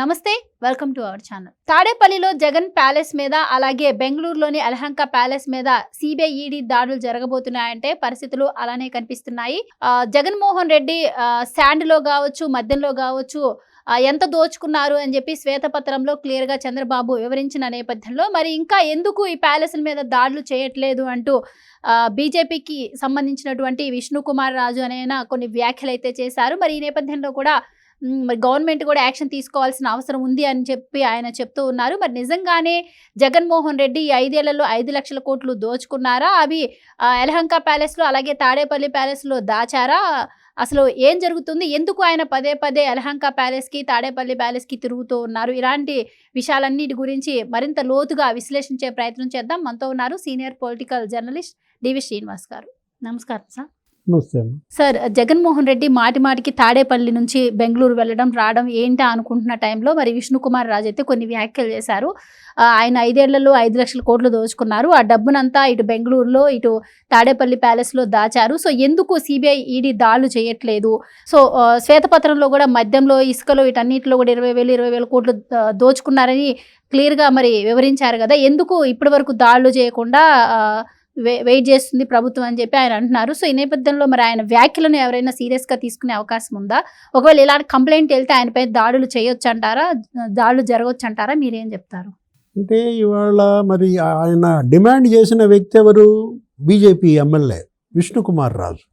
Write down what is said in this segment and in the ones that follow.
నమస్తే welcome to our channel. తాడేపల్లిలో Jagan palace మీద అలాగే బెంగళూరులోని అలహంక ప్యాలెస్ మీద సిబిఐ ఈడీ దాడులు జరగబోతున్నాయంటే పరిస్థితులు అలానే కనిపిస్తున్నాయి. జగన్మోహన్ రెడ్డి శాండ్లో కావచ్చు మద్యంలో కావచ్చు ఎంత దోచుకున్నారు అని చెప్పి శ్వేతపత్రంలో క్లియర్గా చంద్రబాబు వివరించిన నేపథ్యంలో మరి ఇంకా ఎందుకు ఈ ప్యాలెస్ల మీద దాడులు చేయట్లేదు అంటూ బీజేపీకి సంబంధించినటువంటి విష్ణుకుమార్ రాజు అనే కొన్ని వ్యాఖ్యలు అయితే చేశారు. మరి ఈ నేపథ్యంలో కూడా మరి గవర్నమెంట్ కూడా యాక్షన్ తీసుకోవాల్సిన అవసరం ఉంది అని చెప్పి ఆయన చెప్తూ ఉన్నారు. మరి నిజంగానే జగన్మోహన్ రెడ్డి ఈ ఐదేళ్ళలో ఐదు లక్షల కోట్లు దోచుకున్నారా? అవి ఎలహంక ప్యాలెస్లో అలాగే తాడేపల్లి ప్యాలెస్లో దాచారా? అసలు ఏం జరుగుతుంది? ఎందుకు ఆయన పదే పదే ఎలహంక ప్యాలెస్కి తాడేపల్లి ప్యాలెస్కి తిరుగుతూ ఉన్నారు? ఇలాంటి విషయాలన్నిటి గురించి మరింత లోతుగా విశ్లేషించే ప్రయత్నం చేద్దాం. మనతో ఉన్నారు senior political journalist DV Srinivas garu. నమస్కారం సార్. నమస్తే సార్ జగన్మోహన్ రెడ్డి మాటి మాటికి తాడేపల్లి నుంచి బెంగళూరు వెళ్ళడం రావడం ఏంటా అనుకుంటున్న టైంలో మరి విష్ణుకుమార్ రాజు అయితే కొన్ని వ్యాఖ్యలు చేశారు. ఆయన ఐదేళ్ళలో ఐదు లక్షల కోట్లు దోచుకున్నారు. ఆ డబ్బునంతా ఇటు బెంగళూరులో ఇటు తాడేపల్లి ప్యాలెస్లో దాచారు. సో ఎందుకు సిబిఐ ఈడీ దాడులు చేయట్లేదు? సో శ్వేతపత్రంలో కూడా మద్యంలో ఇసుకలో వీటన్నిటిలో కూడా ఇరవై వేలు ఇరవై వేల కోట్లు దోచుకున్నారని క్లియర్గా మరి వివరించారు కదా. ఎందుకు ఇప్పటి వరకు దాడులు చేయకుండా వెయిట్ చేస్తుంది ప్రభుత్వం అని చెప్పి ఆయన అంటున్నారు. సో ఈ నేపథ్యంలో మరి ఆయన వ్యాఖ్యలను ఎవరైనా సీరియస్గా తీసుకునే అవకాశం ఉందా? ఒకవేళ ఇలాంటి కంప్లైంట్ వెళ్తే ఆయనపై దాడులు చేయొచ్చు అంటారా దాడులు జరగవచ్చు అంటారా మీరేం చెప్తారు? అంటే ఇవాళ మరి ఆయన డిమాండ్ చేసిన వ్యక్తి ఎవరు? BJP MLA Vishnukumar Raju.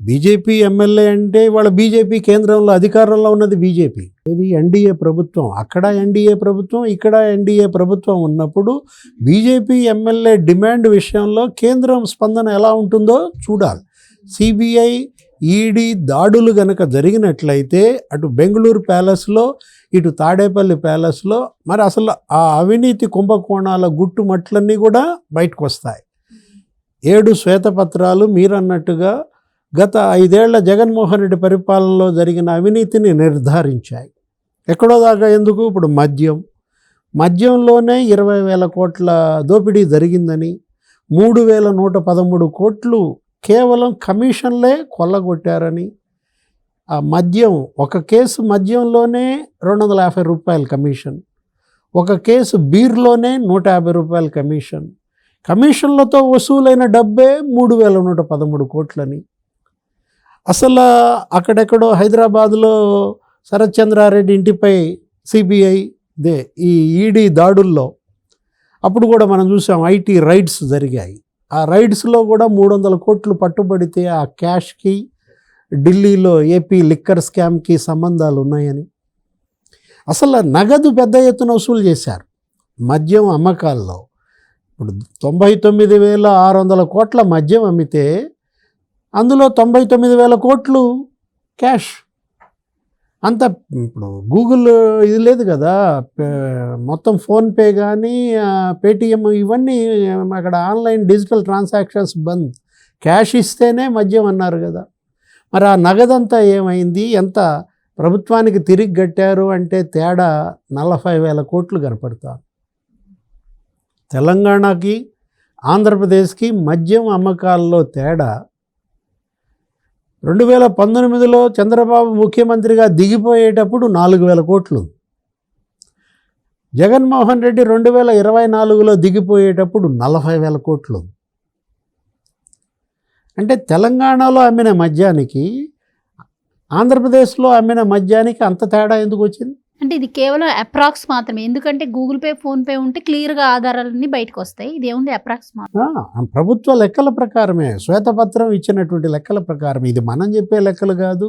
BJP MLA అంటే వాళ్ళ బీజేపీ కేంద్రంలో అధికారంలో ఉన్నది బీజేపీ. ఇది ఎన్డీఏ ప్రభుత్వం. అక్కడ ఎన్డీఏ ప్రభుత్వం ఇక్కడ ఎన్డీఏ ప్రభుత్వం ఉన్నప్పుడు బీజేపీ ఎమ్మెల్యే డిమాండ్ విషయంలో కేంద్రం స్పందన ఎలా ఉంటుందో చూడాలి. సిబిఐ ఈడీ దాడులు గనక జరిగినట్లయితే అటు బెంగళూరు ప్యాలెస్లో ఇటు తాడేపల్లి ప్యాలెస్లో మరి అసలు ఆ అవినీతి కుంభకోణాల గుట్టుమట్లన్నీ కూడా బయటకు వస్తాయి. ఏడు శ్వేతపత్రాలు మీరన్నట్టుగా గత ఐదేళ్ళ జగన్మోహన్ రెడ్డి పరిపాలనలో జరిగిన అవినీతిని నిర్ధారించాయి. ఎక్కడో దాకా ఎందుకు? ఇప్పుడు మద్యం. మద్యంలోనే ఇరవై వేల కోట్ల దోపిడీ జరిగిందని మూడు వేల నూట పదమూడు కోట్లు కేవలం కమిషన్లే కొల్లగొట్టారని ఆ మద్యం ఒక కేసు మద్యంలోనే రెండు వందల యాభై రూపాయల కమిషన్ ఒక కేసు బీర్లోనే నూట యాభై రూపాయల కమిషన్. కమిషన్లతో వసూలైన డబ్బే మూడు వేల నూట పదమూడు కోట్లని. అసలు అక్కడెక్కడో హైదరాబాద్లో శరత్చంద్రారెడ్డి ఇంటిపై సిబిఐ దే ఈ ఈడీ దాడుల్లో అప్పుడు కూడా మనం చూసాం ఐటీ రైడ్స్ జరిగాయి. ఆ రైడ్స్లో కూడా మూడు వందల కోట్లు పట్టుబడితే ఆ క్యాష్కి ఢిల్లీలో ఏపీ లిక్కర్ స్కామ్కి సంబంధాలు ఉన్నాయని. అసలు నగదు పెద్ద ఎత్తున వసూలు చేశారు. మద్యం అమ్మకాల్లో ఇప్పుడు తొంభై తొమ్మిది వేల ఆరు వందల కోట్ల మద్యం అమ్మితే అందులో తొంభై తొమ్మిది వేల కోట్లు క్యాష్. అంత ఇప్పుడు గూగుల్ ఇది లేదు కదా మొత్తం ఫోన్పే కానీ పేటిఎం ఇవన్నీ అక్కడ ఆన్లైన్ డిజిటల్ ట్రాన్సాక్షన్స్ బంద్. క్యాష్ ఇస్తేనే మద్యం అన్నారు కదా. మరి ఆ నగదంతా ఏమైంది? ఎంత ప్రభుత్వానికి తిరిగి కట్టారు అంటే తేడా నలభై వేల కోట్లు కనపడతారు తెలంగాణకి ఆంధ్రప్రదేశ్కి మద్యం అమ్మకాల్లో తేడా రెండు వేల పంతొమ్మిదిలో చంద్రబాబు ముఖ్యమంత్రిగా దిగిపోయేటప్పుడు నాలుగు వేల కోట్లు. జగన్మోహన్ రెడ్డి రెండు వేల ఇరవై నాలుగులో దిగిపోయేటప్పుడు నలభై వేల కోట్లు. అంటే తెలంగాణలో అమ్మిన మద్యానికి ఆంధ్రప్రదేశ్లో అమ్మిన మద్యానికి అంత తేడా ఎందుకు వచ్చింది? అంటే ఇది కేవలం అప్రాక్స్ మాత్రమే. ఎందుకంటే గూగుల్ పే ఫోన్ పే ఉంటే క్లియర్గా ఆధారాలన్నీ బయటకు వస్తాయి ఇది ఏముంది? అప్రాక్స్ మాత్రం ప్రభుత్వ లెక్కల ప్రకారమే. శ్వేతపత్రం ఇచ్చినటువంటి లెక్కల ప్రకారం ఇది మనం చెప్పే లెక్కలు కాదు.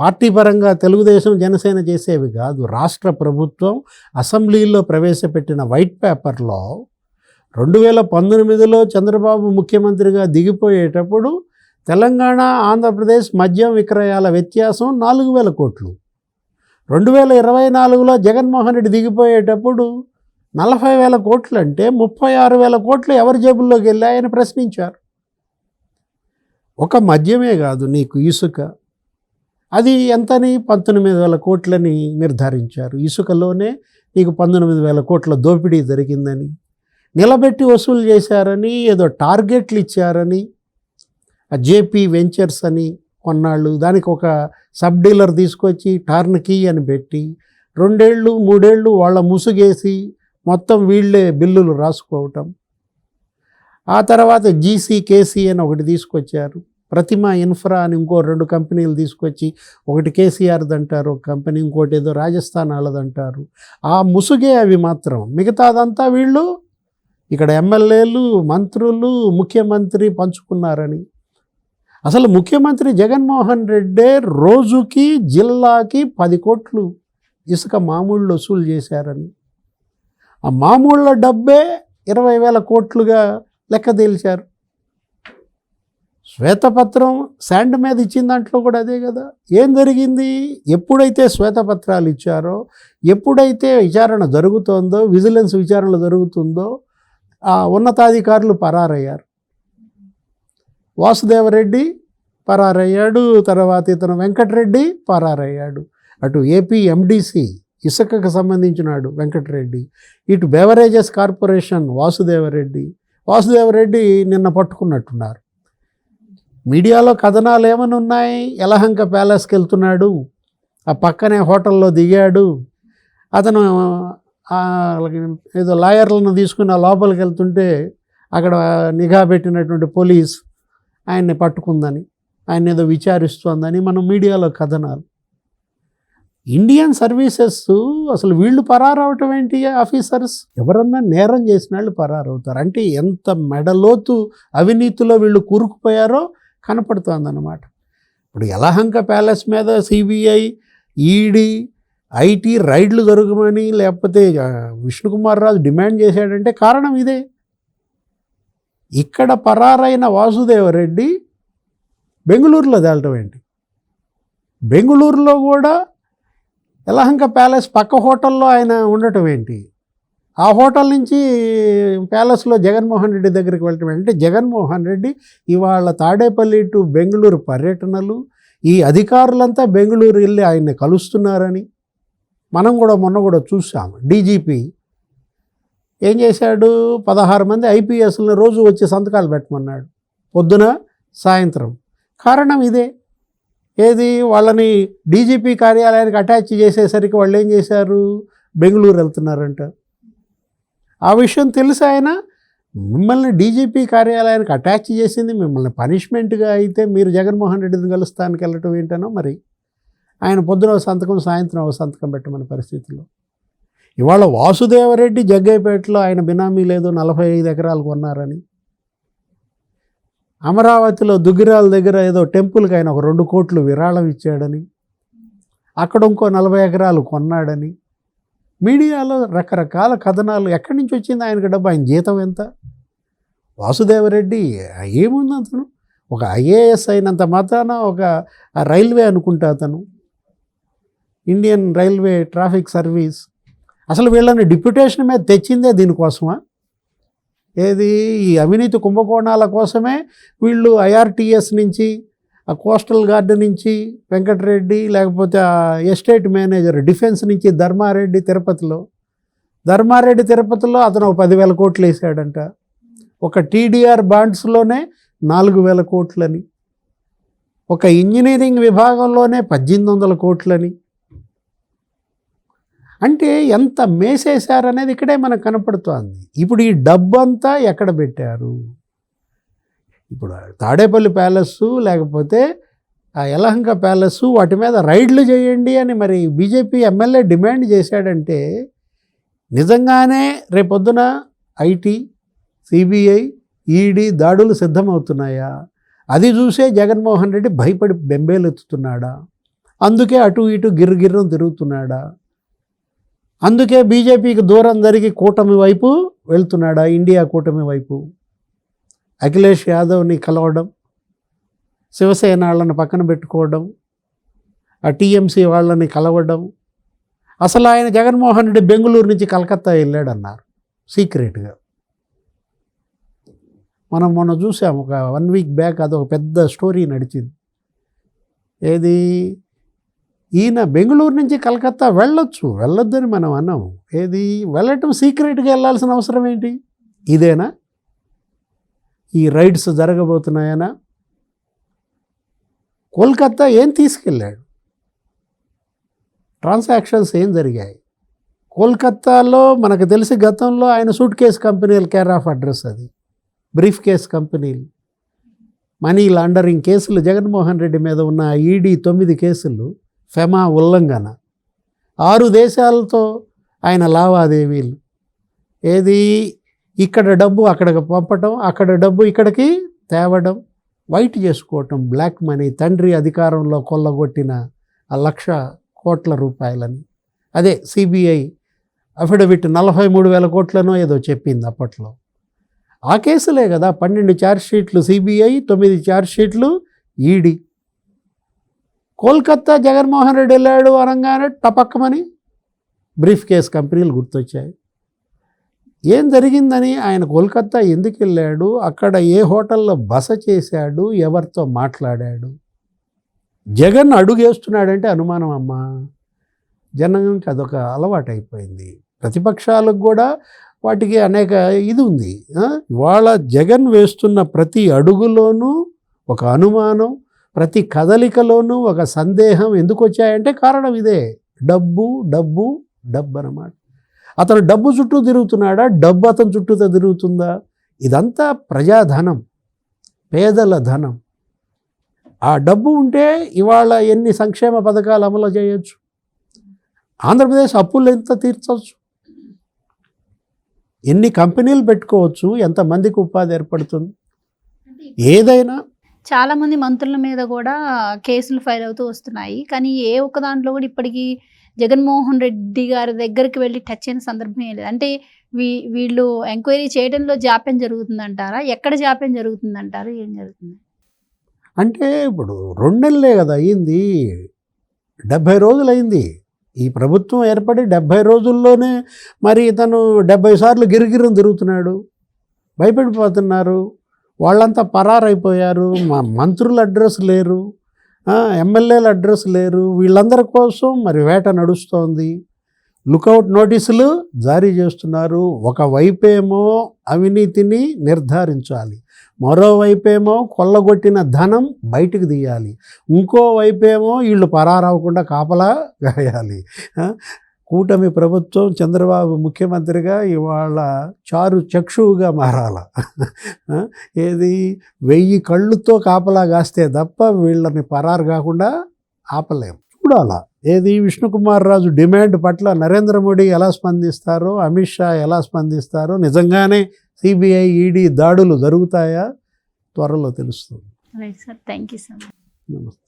పార్టీ పరంగా తెలుగుదేశం జనసేన చేసేవి కాదు. రాష్ట్ర ప్రభుత్వం అసెంబ్లీలో ప్రవేశపెట్టిన వైట్ పేపర్లో రెండు వేల పంతొమ్మిదిలో చంద్రబాబు ముఖ్యమంత్రిగా దిగిపోయేటప్పుడు తెలంగాణ ఆంధ్రప్రదేశ్ మద్యం విక్రయాల వ్యత్యాసం నాలుగు వేల కోట్లు. రెండు వేల ఇరవై నాలుగులో జగన్మోహన్ రెడ్డి దిగిపోయేటప్పుడు నలభై వేల కోట్లు అంటే ముప్పై ఆరు వేల కోట్లు ఎవరి జేబుల్లోకి వెళ్ళాయని ప్రశ్నించారు. ఒక మద్యమే కాదు నీకు ఇసుక. అది ఎంతని? పంతొమ్మిది వేల కోట్లని నిర్ధారించారు. ఇసుకలోనే నీకు పంతొమ్మిది వేల కోట్ల దోపిడీ జరిగిందని నిలబెట్టి వసూలు చేశారని ఏదో టార్గెట్లు ఇచ్చారని ఆ జేపీ వెంచర్స్ అని కొన్నాళ్ళు దానికి ఒక సబ్ డీలర్ తీసుకొచ్చి టర్న్కీ అని పెట్టి రెండేళ్ళు మూడేళ్ళు వాళ్ళ ముసుగేసి మొత్తం వీళ్ళే బిల్లులు రాసుకోవటం. ఆ తర్వాత జీసీ కేసీ అని ఒకటి తీసుకొచ్చారు. ప్రతిమ ఇన్ఫ్రా అని ఇంకో రెండు కంపెనీలు తీసుకొచ్చి ఒకటి కేసీఆర్ది అంటారు ఒక కంపెనీ ఇంకోటి ఏదో రాజస్థాన్ వాళ్ళదంటారు ఆ ముసుగే అవి మాత్రం. మిగతాదంతా వీళ్ళు ఇక్కడ ఎమ్మెల్యేలు మంత్రులు ముఖ్యమంత్రి పంచుకున్నారని. అసలు ముఖ్యమంత్రి జగన్మోహన్ రెడ్డే రోజుకి జిల్లాకి పది కోట్లు ఇసుక మామూళ్ళు వసూలు చేశారని. ఆ మామూళ్ళ డబ్బే ఇరవై వేల కోట్లుగా లెక్క తేల్చారు. శ్వేతపత్రం శాండ్ మీద ఇచ్చిన దాంట్లో కూడా అదే కదా. ఏం జరిగింది? ఎప్పుడైతే శ్వేతపత్రాలు ఇచ్చారో ఎప్పుడైతే విచారణ జరుగుతోందో విజిలెన్స్ విచారణ జరుగుతుందో ఆ ఉన్నతాధికారులు పరారయ్యారు. వాసుదేవరెడ్డి పరారయ్యాడు తర్వాత ఇతను వెంకటరెడ్డి పరారయ్యాడు. అటు ఏపీ ఎండిసి ఇసుకకు సంబంధించినాడు వెంకటరెడ్డి. ఇటు బెవరేజెస్ కార్పొరేషన్ వాసుదేవరెడ్డి. వాసుదేవరెడ్డి నిన్న పట్టుకున్నట్టున్నారు. మీడియాలో కథనాలు ఏమని ఉన్నాయి? యలహంక ప్యాలెస్కి వెళ్తున్నాడు. ఆ పక్కనే హోటల్లో దిగాడు. అతను ఏదో లాయర్లను తీసుకుని ఆ లోపలికి వెళ్తుంటే అక్కడ నిఘా పెట్టినటువంటి పోలీస్ ఆయన్ని పట్టుకుందని ఆయన ఏదో విచారిస్తోందని మనం మీడియాలో కథనాలు. ఇండియన్ సర్వీసెస్ అసలు వీళ్ళు పరారవటం ఏంటి ఆఫీసర్స్? ఎవరన్నా నేరం చేసిన వాళ్ళు పరారవుతారు. అంటే ఎంత మెడలోతు అవినీతిలో వీళ్ళు కూరుకుపోయారో కనపడుతోందన్నమాట. ఇప్పుడు యలహంక ప్యాలెస్ మీద సిబిఐ ఈడీ ఐటీ రైడ్లు జరగమని లేకపోతే విష్ణుకుమార్ రాజు డిమాండ్ చేశాడంటే కారణం ఇదే. ఇక్కడ పరారైన వాసుదేవరెడ్డి బెంగళూరులో తేలటం ఏంటి? బెంగళూరులో కూడా యలహంక ప్యాలెస్ పక్క హోటల్లో ఆయన ఉండటం ఏంటి? ఆ హోటల్ నుంచి ప్యాలెస్లో జగన్మోహన్ రెడ్డి దగ్గరికి వెళ్ళటం ఏంటి? అంటే జగన్మోహన్ రెడ్డి ఇవాళ తాడేపల్లి టు బెంగళూరు పర్యటనలు ఈ అధికారులంతా బెంగళూరు వెళ్ళి ఆయన్ని కలుస్తున్నారని మనం కూడా మొన్న కూడా చూసాము డీజీపీ ఏం చేశాడు? పదహారు మంది ఐపీఎస్లను రోజు వచ్చి సంతకాలు పెట్టమన్నాడు. పొద్దున సాయంత్రం. కారణం ఇదే. ఏది? వాళ్ళని డీజీపీ కార్యాలయానికి అటాచ్ చేసేసరికి వాళ్ళు ఏం చేశారు? బెంగళూరు వెళ్తున్నారంట. ఆ విషయం తెలిసి ఆయన మిమ్మల్ని డీజీపీ కార్యాలయానికి అటాచ్ చేసింది మిమ్మల్ని పనిష్మెంట్గా అయితే మీరు జగన్మోహన్ రెడ్డిని కలుస్తానికి వెళ్ళటం ఏంటనో మరి ఆయన పొద్దున సంతకం సాయంత్రం సంతకం పెట్టమని పరిస్థితుల్లో ఇవాళ వాసుదేవరెడ్డి జగ్గైపేటలో ఆయన బినామీ లేదు నలభై ఐదు ఎకరాలు కొన్నారని. అమరావతిలో దుగ్గిరాల దగ్గర ఏదో టెంపుల్కి ఆయన ఒక రెండు కోట్లు విరాళం ఇచ్చాడని అక్కడ ఇంకో నలభై ఎకరాలు కొన్నాడని. మీడియాలో రకరకాల కథనాలు ఎక్కడి నుంచి వచ్చింది ఆయనకి డబ్బు ఆయన జీతం ఎంత? వాసుదేవరెడ్డి ఏముంది అతను? ఒక ఐఏఎస్ అయినంత మాత్రాన ఒక రైల్వే అనుకుంటా అతను. Indian railway traffic service. అసలు వీళ్ళని డిప్యుటేషన్ మీద తెచ్చిందే దీనికోసమా? ఏది ఈ అవినీతి కుంభకోణాల కోసమే వీళ్ళు ఐఆర్టీఎస్ నుంచి ఆ కోస్టల్ గార్డ్ నుంచి వెంకటరెడ్డి లేకపోతే ఆ ఎస్టేట్ మేనేజర్ డిఫెన్స్ నుంచి ధర్మారెడ్డి తిరుపతిలో. ధర్మారెడ్డి తిరుపతిలో అతను ఒక పదివేల కోట్లు వేసాడంట. ఒక టీడీఆర్ బాండ్స్లోనే నాలుగు వేల కోట్లని. ఒక ఇంజనీరింగ్ విభాగంలోనే పద్దెనిమిది వందల కోట్లని. అంటే ఎంత మేసేశారనేది ఇక్కడే మనకు కనపడుతోంది. ఇప్పుడు ఈ డబ్బు అంతా ఎక్కడ పెట్టారు? ఇప్పుడు తాడేపల్లి ప్యాలెస్ లేకపోతే ఆ యలహంక ప్యాలెస్ వాటి మీద రైడ్లు చేయండి అని మరి బీజేపీ ఎమ్మెల్యే డిమాండ్ చేశాడంటే నిజంగానే రేపొద్దున ఐటీ సిబిఐ ఈడీ దాడులు సిద్ధమవుతున్నాయా? అది చూసే జగన్మోహన్ రెడ్డి భయపడి బెంబేలెత్తుతున్నాడా? అందుకే అటు ఇటు గిర్రగిర్రం తిరుగుతున్నాడా? అందుకే బీజేపీకి దూరం జరిగి కూటమి వైపు వెళ్తున్నాడు? ఇండియా కూటమి వైపు. అఖిలేష్ యాదవ్ని కలవడం శివసేన వాళ్ళని పక్కన పెట్టుకోవడం ఆ టీఎంసీ వాళ్ళని కలవడం. అసలు ఆయన జగన్మోహన్ రెడ్డి బెంగళూరు నుంచి కలకత్తా వెళ్ళాడన్నారు సీక్రెట్గా. మనం మొన్న చూసాం ఒక వన్ వీక్ బ్యాక్ అదొక పెద్ద స్టోరీ నడిచింది. ఏది? ఈయన బెంగళూరు నుంచి కలకత్తా వెళ్ళొచ్చు వెళ్ళొద్దని మనం అన్నాము ఏది? వెళ్ళటం సీక్రెట్గా వెళ్ళాల్సిన అవసరం ఏంటి? ఇదేనా? ఈ రైడ్స్ జరగబోతున్నాయనా? కోల్కత్తా ఏం తీసుకెళ్ళాడు? ట్రాన్సాక్షన్స్ ఏం జరిగాయి? కోల్కత్తాలో మనకు తెలిసి గతంలో ఆయన సూట్ కేస్ కంపెనీలు కేర్ ఆఫ్ అడ్రస్ అది. బ్రీఫ్ కేస్ కంపెనీలు మనీ లాండరింగ్ కేసులు జగన్మోహన్ రెడ్డి మీద ఉన్న ఈడీ తొమ్మిది కేసులు ఫెమా ఉల్లంఘన. ఆరు దేశాలతో ఆయన లావాదేవీలు. ఏది? ఇక్కడ డబ్బు అక్కడికి పంపటం అక్కడ డబ్బు ఇక్కడికి తేవడం వైట్ చేసుకోవటం బ్లాక్ మనీ తండ్రి అధికారంలో కొల్లగొట్టిన ఆ లక్ష కోట్ల రూపాయలని. అదే సిబిఐ అఫిడవిట్ నలభై మూడు వేల కోట్లనో ఏదో చెప్పింది అప్పట్లో. ఆ కేసులే కదా పన్నెండు ఛార్జ్ షీట్లు సిబిఐ తొమ్మిది ఛార్జ్ షీట్లు ఈడీ. కోల్కత్తా జగన్మోహన్ రెడ్డి వెళ్ళాడు అనగానే టపక్కమని బ్రీఫ్ కేస్ కంపెనీలు గుర్తొచ్చాయి. ఏం జరిగిందని ఆయన కోల్కత్తా ఎందుకు వెళ్ళాడు? అక్కడ ఏ హోటల్లో బస చేశాడు? ఎవరితో మాట్లాడాడు? జగన్ అడుగేస్తున్నాడంటే అనుమానం అమ్మా. జనంకి అదొక అలవాటు అయిపోయింది ప్రతిపక్షాలకు కూడా వాటికి అనేక ఇది ఉంది. ఇవాళ జగన్ వేస్తున్న ప్రతి అడుగులోనూ ఒక అనుమానం ప్రతి కదలికలోనూ ఒక సందేహం ఎందుకు వచ్చాయంటే కారణం ఇదే. డబ్బు డబ్బు డబ్బు అన్నమాట. అతను డబ్బు చుట్టూ తిరుగుతున్నాడా? డబ్బు అతని చుట్టూ తిరుగుతుందా? ఇదంతా ప్రజాధనం పేదల ధనం. ఆ డబ్బు ఉంటే ఇవాళ ఎన్ని సంక్షేమ పథకాలు అమలు చేయొచ్చు? ఆంధ్రప్రదేశ్ అప్పులు ఎంత తీర్చవచ్చు? ఎన్ని కంపెనీలు పెట్టుకోవచ్చు? ఎంతమందికి ఉపాధి ఏర్పడుతుంది? ఏదైనా చాలామంది మంత్రుల మీద కూడా కేసులు ఫైల్ అవుతూ వస్తున్నాయి. కానీ ఏ ఒక్క దాంట్లో కూడా ఇప్పటికీ జగన్మోహన్ రెడ్డి గారి దగ్గరికి వెళ్ళి టచ్ అయిన సందర్భం ఏం లేదు. అంటే వీ వీళ్ళు ఎంక్వైరీ చేయడంలో జాప్యం జరుగుతుందంటారా? ఎక్కడ జాప్యం జరుగుతుందంటారు? ఏం జరుగుతుంది? అంటే ఇప్పుడు రెండెళ్ళే కదా అయ్యింది. డెబ్భై రోజులు అయింది ఈ ప్రభుత్వం ఏర్పడి డెబ్భై రోజుల్లోనే మరి ఇతను డెబ్భై సార్లు గిరిగిరం తిరుగుతున్నాడు. భయపడిపోతున్నారు. వాళ్ళంతా పరారైపోయారు మా మంత్రుల అడ్రస్ లేరు ఎమ్మెల్యేల అడ్రస్ లేరు వీళ్ళందరి కోసం మరి వేట నడుస్తోంది. లుకౌట్ నోటీసులు జారీ చేస్తున్నారు. ఒకవైపేమో అవినీతిని నిర్ధారించాలి. మరోవైపేమో కొల్లగొట్టిన ధనం బయటకు తీయాలి. ఇంకోవైపేమో వీళ్ళు పరారవకుండా కాపలా గాయాలి. కూటమి ప్రభుత్వం చంద్రబాబు ముఖ్యమంత్రిగా ఇవాళ చారు చక్షువుగా మారాల. ఏది? వెయ్యి కళ్ళుతో కాపలా కాస్తే తప్ప వీళ్ళని పరారు కాకుండా ఆపలేం. చూడాలా. ఏది? విష్ణుకుమార్ రాజు డిమాండ్ పట్ల నరేంద్ర మోడీ ఎలా స్పందిస్తారో అమిత్ షా ఎలా స్పందిస్తారో నిజంగానే సిబిఐ ఈడీ దాడులు జరుగుతాయా? త్వరలో తెలుస్తుంది. Sir thank you so much నమస్తే.